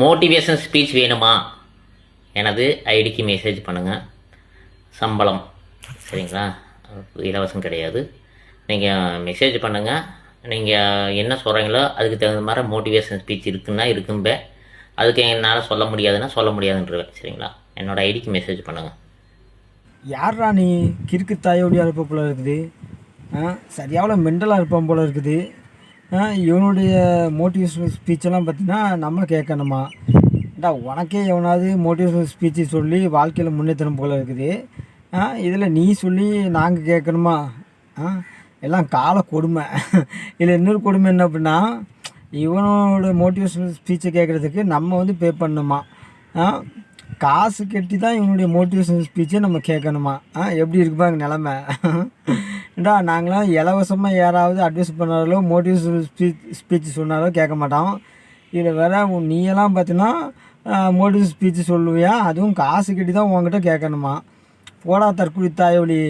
Motivation speech வேணுமா? எனது ஐடிக்கு மெசேஜ் பண்ணுங்கள் சம்பளம். சரிங்களா? இலவசம் கிடையாது. நீங்கள் மெசேஜ் பண்ணுங்கள் நீங்கள் என்ன சொல்கிறீங்களோ அதுக்கு தகுந்த மாதிரி மோட்டிவேஷன் ஸ்பீச் இருக்குன்னா இருக்கும்பே. அதுக்கு என்னால் சொல்ல முடியாதுன்னா சொல்ல முடியாதுன்றவேன் சரிங்களா? என்னோடய ஐடிக்கு மெசேஜ் பண்ணுங்கள் யார்ரா நீ? கிறுக்கு தாயோடியாக இருப்ப போல இருக்குது. சரியாவில் மெண்டலாக இருப்பான் போல இருக்குது. இவனுடைய மோட்டிவேஷனல் ஸ்பீச்செல்லாம் பார்த்தீங்கன்னா நம்ம கேட்கணுமா? டா உனக்கே எவனாவது மோட்டிவேஷனல் ஸ்பீச்சு சொல்லி வாழ்க்கையில் முன்னேற்றணும் போல இருக்குது. ஆ இதில் நீ சொல்லி நாங்கள் கேட்கணுமா? ஆ எல்லாம் கால கொடுமை. இதில் இன்னொரு கொடுமை என்ன அப்படின்னா இவனோட மோட்டிவேஷனல் ஸ்பீச்சை கேட்குறதுக்கு நம்ம வந்து பே பண்ணணுமா? ஆ காசு கட்டி தான் இவனுடைய மோட்டிவேஷனல் ஸ்பீச்சை நம்ம கேட்கணுமா? ஆ எப்படி இருக்கு நிலமை. ஏண்டா நாங்களாம் இலவசமாக யாராவது அட்வைஸ் பண்ணாலோ மோட்டிவ் ஸ்பீச் ஸ்பீச் சொன்னாலோ கேட்க மாட்டோம். இதில் வேற நீயெல்லாம் பார்த்தீங்கன்னா மோட்டிவ் ஸ்பீச் சொல்லுவியா? அதுவும் காசு கட்டி தான் உங்ககிட்ட கேட்கணுமா? போடா தற்கொலை தாயொலி